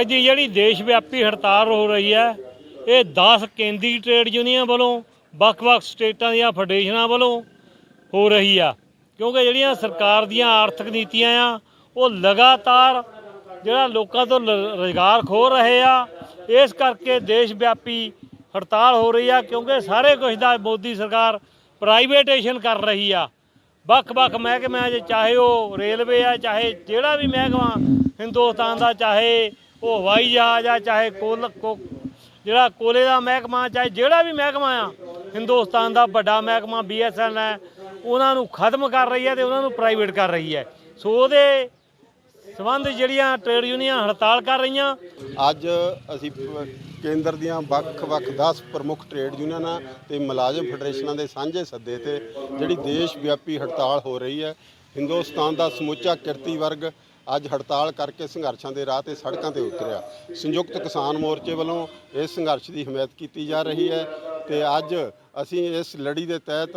ਅੱਜ ਦੀ ਜਿਹੜੀ ਦੇਸ਼ ਵਿਆਪੀ ਹੜਤਾਲ ਹੋ ਰਹੀ ਹੈ, ਇਹ 10 ਕੇਂਦਰੀ ਟ੍ਰੇਡ ਯੂਨੀਅਨ ਵੱਲੋਂ, ਵੱਖ-ਵੱਖ ਸਟੇਟਾਂ ਦੀਆਂ ਫੈਡਰੇਸ਼ਨਾਂ ਵੱਲੋਂ ਹੋ ਰਹੀ ਆ। ਕਿਉਂਕਿ ਜਿਹੜੀਆਂ ਸਰਕਾਰ ਦੀਆਂ ਆਰਥਿਕ ਨੀਤੀਆਂ ਆ, ਉਹ ਲਗਾਤਾਰ ਜਿਹੜਾ ਲੋਕਾਂ ਤੋਂ ਲ- ਰੁਜ਼ਗਾਰ ਖੋ ਰਹੇ ਆ, ਇਸ ਕਰਕੇ ਦੇਸ਼ ਵਿਆਪੀ ਹੜਤਾਲ ਹੋ ਰਹੀ ਆ, ਕਿਉਂਕਿ ਸਾਰੇ ਕੁਝ ਦਾ ਮੋਦੀ ਸਰਕਾਰ ਪ੍ਰਾਈਵੇਟੇਸ਼ਨ ਕਰ ਰਹੀ ਆ। ਵੱਖ-ਵੱਖ ਮਹਿਕਮਿਆਂ 'ਚ ਚਾਹੇ ਉਹ ਰੇਲਵੇ ਆ, ਚਾਹੇ ਜਿਹੜਾ ਵੀ ਮਹਿਕਮਾ ਹਿੰਦੁਸਤਾਨ ਦਾ, ਚਾਹੇ ਉਹ ਹਵਾਈ ਜਹਾਜ਼ ਆ ਚਾਹੇ ਕੋਲ ਕੋ- ਜਿਹੜਾ ਕੋਲੇ ਦਾ ਮਹਿਕਮਾ, ਚਾਹੇ ਜਿਹੜਾ ਵੀ ਮਹਿਕਮਾ ਆ, ਹਿੰਦੁਸਤਾਨ ਦਾ ਵੱਡਾ ਮਹਿਕਮਾ ਬੀਐਸਐਨ ਹੈ, ਉਹਨਾਂ ਨੂੰ ਖਤਮ ਕਰ ਰਹੀ ਹੈ ਤੇ ਉਹਨਾਂ ਨੂੰ ਪ੍ਰਾਈਵੇਟ ਕਰ ਰਹੀ ਹੈ। ਸੋ ਉਹਦੇ ਸਬੰਧ ਜਿਹੜੀਆਂ ਟ੍ਰੇਡ ਯੂਨੀਅਨ ਹੜਤਾਲ ਕਰ ਰਹੀਆਂ। ਅੱਜ ਅਸੀਂ ਪ- ਕੇਂਦਰ ਦੀਆਂ ਵੱਖ-ਵੱਖ 10 ਪ੍ਰਮੁੱਖ ਟ੍ਰੇਡ ਯੂਨੀਅਨਾਂ ਤੇ ਮੁਲਾਜ਼ਮ ਫੈਡਰੇਸ਼ਨਾਂ ਦੇ ਸਾਂਝੇ ਸੱਦੇ ਤੇ ਜਿਹੜੀ ਦੇਸ਼ ਵਿਆਪੀ ਹੜਤਾਲ ਹੋ ਰਹੀ ਹੈ, ਹਿੰਦੁਸਤਾਨ ਦਾ ਸਮੁੱਚਾ ਕਿਰਤੀ ਵਰਗ ਅੱਜ ਹੜਤਾਲ ਕਰਕੇ ਸੰਘਰਸ਼ਾਂ ਦੇ ਰਾਹ ਤੇ ਸੜਕਾਂ ਤੇ ਉਤਰਿਆ। ਸੰਯੁਕਤ ਕਿਸਾਨ ਮੋਰਚੇ ਵੱਲੋਂ ਇਸ ਸੰਘਰਸ਼ ਦੀ ਹਮਾਇਤ ਕੀਤੀ ਜਾ ਰਹੀ ਹੈ ਤੇ ਅੱਜ ਅਸੀਂ ਇਸ ਲੜੀ ਦੇ ਤਹਿਤ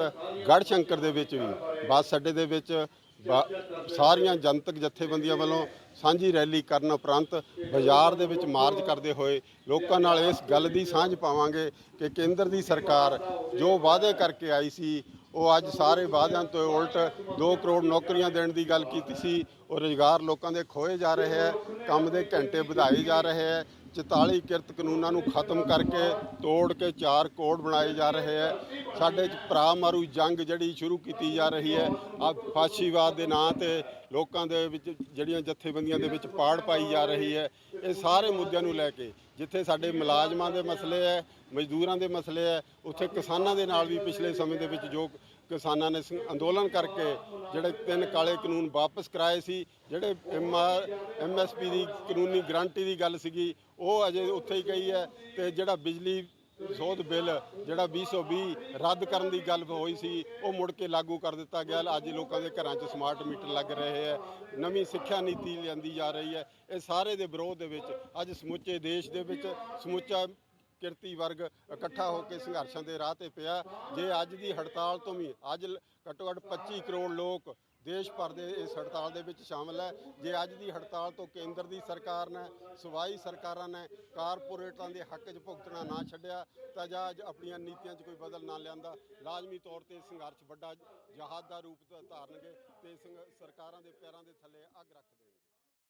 ਗੜਸ਼ੰਕਰ ਦੇ ਵਿੱਚ ਵੀ, ਬੱਸ ਅੱਡੇ ਦੇ ਵਿੱਚ ਸਾਰੀਆਂ ਜਨਤਕ ਜਥੇਬੰਦੀਆਂ ਵੱਲੋਂ ਸਾਂਝੀ ਰੈਲੀ ਕਰਨ ਉਪਰੰਤ ਬਾਜ਼ਾਰ ਦੇ ਵਿੱਚ ਮਾਰਚ ਕਰਦੇ ਹੋਏ ਲੋਕਾਂ ਨਾਲ ਇਸ ਗੱਲ ਦੀ ਸਾਂਝ ਪਾਵਾਂਗੇ ਕਿ ਕੇਂਦਰ ਦੀ ਸਰਕਾਰ ਜੋ ਵਾਅਦੇ ਕਰਕੇ ਆਈ ਸੀ, ਉਹ ਅੱਜ ਸਾਰੇ ਵਾਅਦਿਆਂ ਤੋਂ ਉਲਟ 2 ਕਰੋੜ ਨੌਕਰੀਆਂ ਦੇਣ ਦੀ ਗੱਲ ਕੀਤੀ ਸੀ। ਉਹ ਰੁਜ਼ਗਾਰ ਲੋਕਾਂ ਦੇ ਖੋਏ ਜਾ ਰਹੇ ਹੈ, ਕੰਮ ਦੇ ਘੰਟੇ ਵਧਾਏ ਜਾ ਰਹੇ ਹੈ। 44 ਕਿਰਤ ਕਾਨੂੰਨਾਂ ਨੂੰ ਖਤਮ ਕਰਕੇ ਤੋੜ ਕੇ ਚਾਰ ਕੋਡ ਬਣਾਏ ਜਾ ਰਹੇ ਹੈ। ਸਾਡੇ ਚ ਭਰਾ ਮਾਰੂ ਜੰਗ ਜਿਹੜੀ ਸ਼ੁਰੂ ਕੀਤੀ ਜਾ ਰਹੀ ਹੈ। ਆ ਫਾਸ਼ੀਵਾਦ ਦੇ ਨਾਂ ਤੇ ਲੋਕਾਂ ਦੇ ਵਿੱਚ ਜਿਹੜੀਆਂ ਜਥੇਬੰਦੀਆਂ ਦੇ ਵਿੱਚ ਪਾੜ ਪਾਈ ਜਾ ਰਹੀ ਹੈ। ਇਹ ਸਾਰੇ ਮੁੱਦਿਆਂ ਨੂੰ ਲੈ ਕੇ ਜਿੱਥੇ ਸਾਡੇ ਮੁਲਾਜ਼ਮਾਂ ਦੇ ਮਸਲੇ ਹੈ, ਮਜ਼ਦੂਰਾਂ ਦੇ ਮਸਲੇ ਹੈ, ਉੱਥੇ ਕਿਸਾਨਾਂ ਦੇ ਨਾਲ ਵੀ ਪਿਛਲੇ ਸਮੇਂ ਦੇ ਵਿੱਚ ਜੋ ਕਿਸਾਨਾਂ ਨੇ ਸੰ- ਅੰਦੋਲਨ ਕਰਕੇ ਜਿਹੜੇ ਤਿੰਨ ਕਾਲੇ ਕਾਨੂੰਨ ਵਾਪਸ ਕਰਾਏ ਸੀ, ਜਿਹੜੇ ਐਮਐਸਪੀ ਦੀ ਕਾਨੂੰਨੀ ਗਰੰਟੀ ਦੀ ਗੱਲ ਸੀਗੀ, ਉਹ ਅਜੇ ਉੱਥੇ ਹੀ ਗਈ ਹੈ ਤੇ ਜਿਹੜਾ ਬਿਜਲੀ ਸੋਧ ਬਿੱਲ, ਜਿਹੜਾ 2020 ਰੱਦ ਕਰਨ ਦੀ ਗੱਲ ਹੋਈ ਸੀ, ਉਹ ਮੁੜ ਕੇ ਲਾਗੂ ਕਰ ਦਿੱਤਾ ਗਿਆ। ਅੱਜ ਲੋਕਾਂ ਦੇ ਘਰਾਂ 'ਚ ਸਮਾਰਟ ਮੀਟਰ ਲੱਗ ਰਹੇ ਹੈ, ਨਵੀਂ ਸਿੱਖਿਆ ਨੀਤੀ ਲਿਆਂਦੀ ਜਾ ਰਹੀ ਹੈ। ਇਹ ਸਾਰੇ ਦੇ ਵਿਰੋਧ ਦੇ ਵਿੱਚ, ਅੱਜ ਸਮੁੱਚੇ ਦੇਸ਼ ਦੇ ਵਿੱਚ ਸਮੁੱਚਾ ਕਿਰਤੀ ਵਰਗ ਇਕੱਠਾ ਹੋ ਕੇ ਸੰਘਰਸ਼ਾਂ ਦੇ ਰਾਹ ਤੇ ਪਿਆ। ਜੇ ਅੱਜ ਦੀ ਹੜਤਾਲ ਤੋਂ ਵੀ ਅੱਜ ਘੱਟੋ ਘੱਟ 25 ਕਰੋੜ ਲੋਕ ਦੇਸ਼ ਭਰ ਦੇ ਇਸ ਹੜਤਾਲ ਦੇ ਵਿੱਚ ਸ਼ਾਮਲ ਹੈ। ਜੇ ਅੱਜ ਦੀ ਹੜਤਾਲ ਤੋਂ ਕੇਂਦਰ ਦੀ ਸਰਕਾਰ ਨੇ, ਸਵਾਈ ਸਰਕਾਰਾਂ ਨੇ ਕਾਰਪੋਰੇਟਾਂ ਦੇ ਹੱਕ 'ਚ ਭੁਗਤਣਾ ਨਾ ਛੱਡਿਆ, ਤਾਂ ਜਾਂ ਅੱਜ ਆਪਣੀਆਂ ਨੀਤੀਆਂ 'ਚ ਕੋਈ ਬਦਲ ਨਾ ਲਿਆਂਦਾ, ਲਾਜ਼ਮੀ ਤੌਰ ਤੇ ਸੰਘਰਸ਼ ਵੱਡਾ ਜਹਾਦ ਦਾ ਰੂਪ ਧਾਰਨਗੇ ਤੇ ਸੰਘ- ਸਰਕਾਰਾਂ ਦੇ ਪੈਰਾਂ ਦੇ ਥੱਲੇ ਅੱਗ ਰੱਖ ਦੇਣਗੇ।